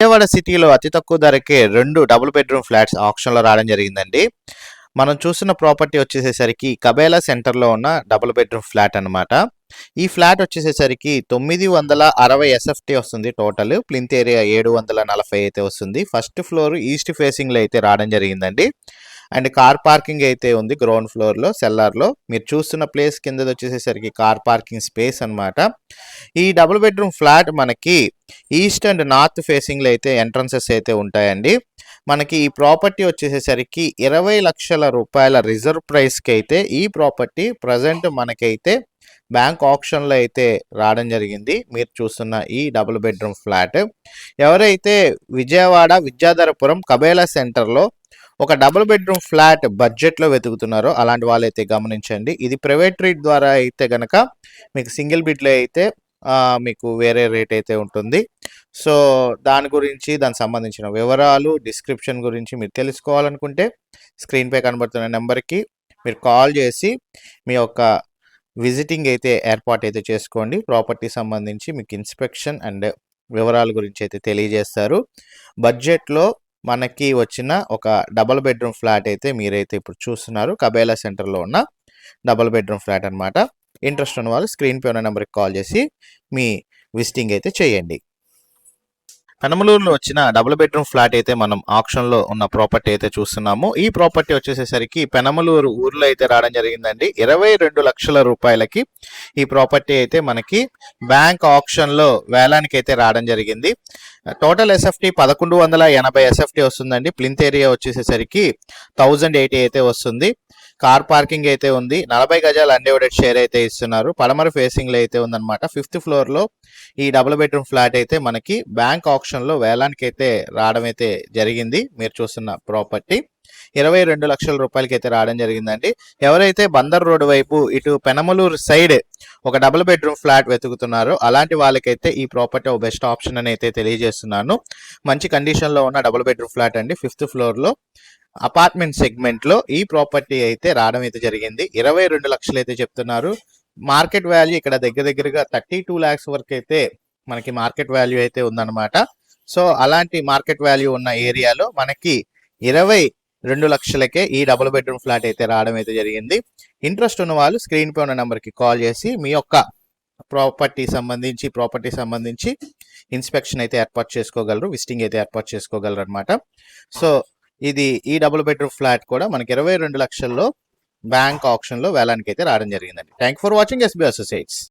విజయవాడ సిటీలో అతి తక్కువ ధరకే రెండు డబుల్ బెడ్రూమ్ ఫ్లాట్స్ ఆప్షన్లో రావడం జరిగిందండి. మనం చూస్తున్న ప్రాపర్టీ వచ్చేసేసరికి కబేలా సెంటర్లో ఉన్న డబుల్ బెడ్రూమ్ ఫ్లాట్ అన్నమాట. ఈ ఫ్లాట్ వచ్చేసేసరికి తొమ్మిది వందల అరవై ఎస్ఎఫ్టీ వస్తుంది టోటల్ ప్లింత్ ఏరియా ఏడు వందల నలభై అయితే వస్తుంది. ఫస్ట్ ఫ్లోర్ ఈస్ట్ ఫేసింగ్లో అయితే రావడం జరిగిందండి. అండ్ కార్ పార్కింగ్ అయితే ఉంది గ్రౌండ్ ఫ్లోర్లో సెల్లార్లో. మీరు చూస్తున్న ప్లేస్ కింద వచ్చేసేసరికి కార్ పార్కింగ్ స్పేస్ అన్నమాట. ఈ డబుల్ బెడ్రూమ్ ఫ్లాట్ మనకి ఈస్ట్ అండ్ నార్త్ ఫేసింగ్లో అయితే ఎంట్రన్సెస్ అయితే ఉంటాయండి. మనకి ఈ ప్రాపర్టీ వచ్చేసేసరికి ఇరవై లక్షల రూపాయల రిజర్వ్ ప్రైస్కి అయితే ఈ ప్రాపర్టీ ప్రజెంట్ మనకైతే బ్యాంక్ ఆప్షన్లో అయితే రావడం జరిగింది. మీరు చూస్తున్న ఈ డబుల్ బెడ్రూమ్ ఫ్లాట్. ఎవరైతే విజయవాడ విద్యాధరపురం కబేలా సెంటర్లో ఒక డబుల్ బెడ్రూమ్ ఫ్లాట్ బడ్జెట్లో వెతుకుతున్నారో అలాంటి వాళ్ళైతే గమనించండి. ఇది ప్రైవేట్ రేట్ ద్వారా అయితే గనక మీకు సింగిల్ బిడ్లో అయితే మీకు వేరే రేట్ అయితే ఉంటుంది. సో దాని గురించి దానికి సంబంధించిన వివరాలు డిస్క్రిప్షన్ గురించి మీరు తెలుసుకోవాలనుకుంటే స్క్రీన్పై కనబడుతున్న నెంబర్కి మీరు కాల్ చేసి మీ యొక్క విజిటింగ్ అయితే ఏర్పాటు అయితే చేసుకోండి. ప్రాపర్టీ సంబంధించి మీకు ఇన్స్పెక్షన్ అండ్ వివరాల గురించి అయితే తెలియజేస్తారు. బడ్జెట్లో మనకి వచ్చిన ఒక డబల్ బెడ్రూమ్ ఫ్లాట్ అయితే మీరైతే ఇప్పుడు చూస్తున్నారు. కబేలా సెంటర్లో ఉన్న డబల్ బెడ్రూమ్ ఫ్లాట్ అన్నమాట. ఇంట్రెస్ట్ ఉన్న వాళ్ళు స్క్రీన్ పై ఉన్న నెంబర్కి కాల్ చేసి మీ విజిటింగ్ అయితే చేయండి. పెనమలూరులో వచ్చిన డబుల్ బెడ్రూమ్ ఫ్లాట్ అయితే మనం ఆప్షన్లో ఉన్న ప్రాపర్టీ అయితే చూస్తున్నాము. ఈ ప్రాపర్టీ వచ్చేసేసరికి పెనమలూరు ఊర్లో అయితే రావడం జరిగిందండి. ఇరవై రెండు లక్షల రూపాయలకి ఈ ప్రాపర్టీ అయితే మనకి బ్యాంక్ ఆప్షన్లో వేలానికి అయితే రావడం జరిగింది. టోటల్ ఎస్ఎఫ్టీ పదకొండు వందల ఎనభై ఎస్ఎఫ్టీ వస్తుందండి. ప్లింత్ ఏరియా వచ్చేసేసరికి థౌజండ్ ఎయిటీ అయితే వస్తుంది. కార్ పార్కింగ్ అయితే ఉంది. నలభై గజాల అన్డివైడెడ్ షేర్ అయితే ఇస్తున్నారు. పడమర ఫేసింగ్లో అయితే ఉందన్నమాట. ఫిఫ్త్ ఫ్లోర్లో ఈ డబుల్ బెడ్రూమ్ ఫ్లాట్ అయితే మనకి బ్యాంక్ ఆప్షన్లో వేలానికి అయితే రావడం అయితే జరిగింది. మీరు చూస్తున్న ప్రాపర్టీ ఇరవై రెండు లక్షల రూపాయలకి అయితే రావడం జరిగిందండి. ఎవరైతే బందర్ రోడ్ వైపు ఇటు పెనమలూరు సైడ్ ఒక డబుల్ బెడ్రూమ్ ఫ్లాట్ వెతుకుతున్నారో అలాంటి వాళ్ళకైతే ఈ ప్రాపర్టీ ఒక బెస్ట్ ఆప్షన్ అని అయితే తెలియజేస్తున్నాను. మంచి కండిషన్లో ఉన్న డబుల్ బెడ్రూమ్ ఫ్లాట్ అండి. ఫిఫ్త్ ఫ్లోర్లో అపార్ట్మెంట్ సెగ్మెంట్లో ఈ ప్రాపర్టీ అయితే రావడం అయితే జరిగింది. ఇరవై రెండు లక్షలు అయితే చెప్తున్నారు. మార్కెట్ వాల్యూ ఇక్కడ దగ్గర దగ్గరగా థర్టీ టూ ల్యాక్స్ వరకు అయితే మనకి మార్కెట్ వాల్యూ అయితే ఉందన్నమాట. సో అలాంటి మార్కెట్ వాల్యూ ఉన్న ఏరియాలో మనకి ఇరవై రెండు లక్షలకే ఈ డబుల్ బెడ్రూమ్ ఫ్లాట్ అయితే రావడం అయితే జరిగింది. ఇంట్రెస్ట్ ఉన్న వాళ్ళు స్క్రీన్ పై ఉన్న నెంబర్కి కాల్ చేసి మీ యొక్క ప్రాపర్టీ సంబంధించి ప్రాపర్టీ సంబంధించి ఇన్స్పెక్షన్ అయితే ఏర్పాటు చేసుకోగలరు విజిటింగ్ అయితే ఏర్పాటు చేసుకోగలరు అనమాట సో ఇది ఈ డబుల్ బెడ్రూమ్ ఫ్లాట్ కూడా మనకి ఇరవై రెండు లక్షల్లో బ్యాంక్ ఆప్షన్లో వేలానికి అయితే రావడం జరిగిందండి. Thank for watching SB Associates.